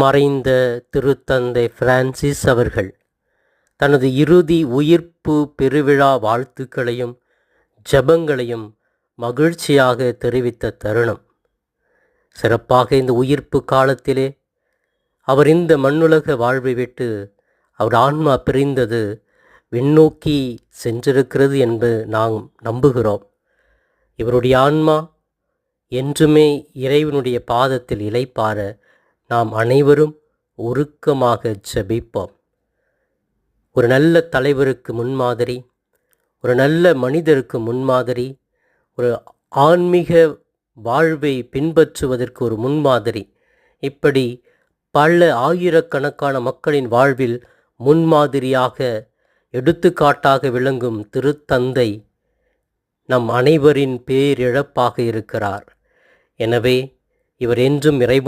மறைந்த திருத்தந்தை பிரான்சிஸ் அவர்கள் தனது இறுதி உயிர்ப்பு பெருவிழா வாழ்த்துக்களையும் ஜெபங்களையும் மகிழ்ச்சியாக தெரிவித்த தருணம். சிறப்பாக இந்த உயிர்ப்பு காலத்திலே அவர் இந்த மண்ணுலக வாழ்வை விட்டு அவர் ஆன்மா பிரிந்தது விண்ணோக்கி சென்றிருக்கிறது என்று நாம் நம்புகிறோம். இவருடைய ஆன்மா என்றுமே இறைவனுடைய பாதத்தில் இளைப்பார நாம் அனைவரும் உருக்கமாக ஜெபிப்போம் ஒரு நல்ல தலைவருக்கு முன்மாதிரி ஒரு நல்ல மனிதருக்கு முன்மாதிரி ஒரு ஆன்மீக வாழ்வை பின்பற்றுவதற்கு ஒரு முன்மாதிரி இப்படி பல ஆயிரக்கணக்கான மக்களின் வாழ்வில் முன்மாதிரியாக எடுத்துக்காட்டாக விளங்கும் திருத்தந்தை நம் அனைவரின் பேரிழப்பாக இருக்கிறார். எனவே இவர் என்றும் இறைவன்